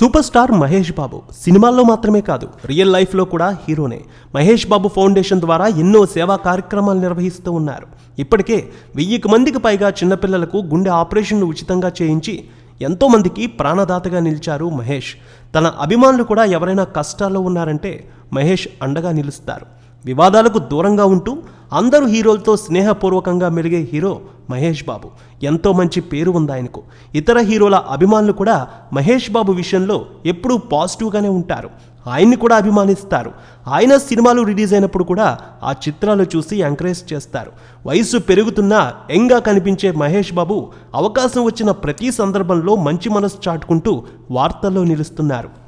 Super star Mahesh Babu సినిమాల్లో మాత్రమే కాదు రియల్ లైఫ్లో కూడా హీరోనే. మహేష్ బాబు ఫౌండేషన్ ద్వారా ఎన్నో సేవా కార్యక్రమాలు నిర్వహిస్తూ ఉన్నారు. ఇప్పటికే వెయ్యికి మందికి పైగా చిన్నపిల్లలకు గుండె ఆపరేషన్లు ఉచితంగా చేయించి ఎంతోమందికి ప్రాణదాతగా నిలిచారు మహేష్. తన అభిమానులు కూడా ఎవరైనా కష్టాల్లో ఉన్నారంటే మహేష్ అండగా నిలుస్తారు. వివాదాలకు దూరంగా ఉంటూ అందరూ హీరోలతో స్నేహపూర్వకంగా మెలిగే హీరో మహేష్ బాబు. ఎంతో మంచి పేరు ఉంది ఆయనకు. ఇతర హీరోల అభిమానులు కూడా మహేష్ బాబు విషయంలో ఎప్పుడూ పాజిటివ్గానే ఉంటారు. ఆయన్ని కూడా అభిమానిస్తారు. ఆయన సినిమాలు రిలీజ్ అయినప్పుడు కూడా ఆ చిత్రాలు చూసి ఎంకరేజ్ చేస్తారు. వయసు పెరుగుతున్నా యంగ్గా కనిపించే మహేష్ బాబు అవకాశం వచ్చిన ప్రతి సందర్భంలో మంచి మనసు చాటుకుంటూ వార్తల్లో నిలుస్తున్నారు.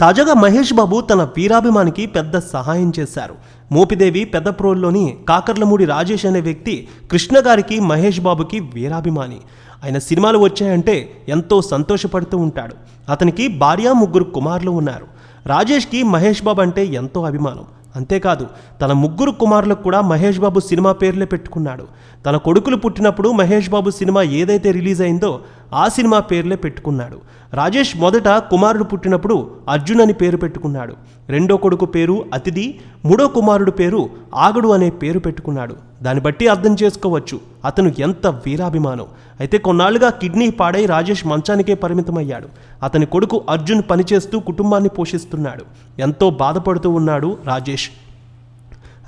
తాజాగా మహేష్ బాబు తన వీరాభిమానికి పెద్ద సహాయం చేశారు. మోపిదేవి పెద్దప్రోల్లోని కాకర్లమూడి రాజేష్ అనే వ్యక్తి కృష్ణ గారికి మహేష్ బాబుకి వీరాభిమాని. ఆయన సినిమాలు వచ్చాయంటే ఎంతో సంతోషపడుతూ ఉంటాడు. అతనికి భార్య ముగ్గురు కుమారులు ఉన్నారు. రాజేష్కి మహేష్ బాబు అంటే ఎంతో అభిమానం. అంతేకాదు తన ముగ్గురు కుమారులకు కూడా మహేష్ బాబు సినిమా పేర్లే పెట్టుకున్నాడు. తన కొడుకులు పుట్టినప్పుడు మహేష్ బాబు సినిమా ఏదైతే రిలీజ్ అయిందో ఆ సినిమా పేర్లే పెట్టుకున్నాడు. రాజేష్ మొదట కుమారుడు పుట్టినప్పుడు అర్జున్ అని పేరు పెట్టుకున్నాడు. రెండో కొడుకు పేరు అతిథి మూడో కుమారుడు పేరు ఆగడు అనే పేరు పెట్టుకున్నాడు. దాన్ని బట్టి అర్థం చేసుకోవచ్చు. అతను ఎంత వీరాభిమానం. అయితే కొన్నాళ్ళుగా కిడ్నీ పాడై రాజేష్ మంచానికే పరిమితమయ్యాడు. అతని కొడుకు అర్జున్ పనిచేస్తూ కుటుంబాన్ని పోషిస్తున్నాడు. ఎంతో బాధపడుతూ ఉన్నాడు రాజేష్.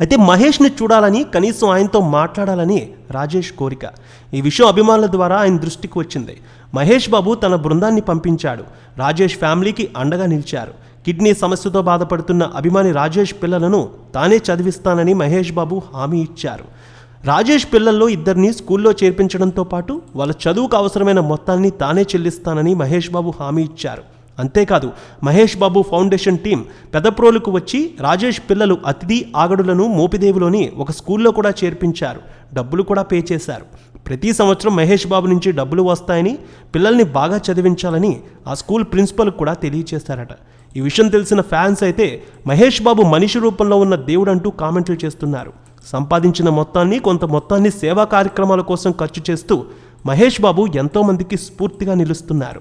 అయితే మహేష్ని చూడాలని కనీసం ఆయనతో మాట్లాడాలని రాజేష్ కోరిక. ఈ విషయం అభిమానుల ద్వారా ఆయన దృష్టికి వచ్చింది. మహేష్ బాబు తన బృందాన్ని పంపించాడు. రాజేష్ ఫ్యామిలీకి అండగా నిలిచారు. కిడ్నీ సమస్యతో బాధపడుతున్న అభిమాని రాజేష్ పిల్లలను తానే చదివిస్తానని మహేష్ బాబు హామీ ఇచ్చారు. రాజేష్ పిల్లల్లో ఇద్దరిని స్కూల్లో చేర్పించడంతో పాటు వాళ్ళ చదువుకు అవసరమైన మొత్తాన్ని తానే చెల్లిస్తానని మహేష్ బాబు హామీ ఇచ్చారు. అంతేకాదు మహేష్ బాబు ఫౌండేషన్ టీం పెదప్రోలుకు వచ్చి రాజేష్ పిల్లలు అతిథి ఆగడులను మోపిదేవిలోని ఒక స్కూల్లో కూడా చేర్పించారు. డబ్బులు కూడా పే చేశారు. ప్రతి సంవత్సరం మహేష్ బాబు నుంచి డబ్బులు వస్తాయని పిల్లల్ని బాగా చదివించాలని ఆ స్కూల్ ప్రిన్సిపల్ కూడా తెలియచేశారట. ఈ విషయం తెలిసిన ఫ్యాన్స్ అయితే మహేష్ బాబు మనిషి రూపంలో ఉన్న దేవుడంటూ కామెంట్లు చేస్తున్నారు. సంపాదించిన మొత్తాన్ని కొంత మొత్తాన్ని సేవా కార్యక్రమాల కోసం ఖర్చు చేస్తూ మహేష్ బాబు ఎంతోమందికి స్ఫూర్తిగా నిలుస్తున్నారు.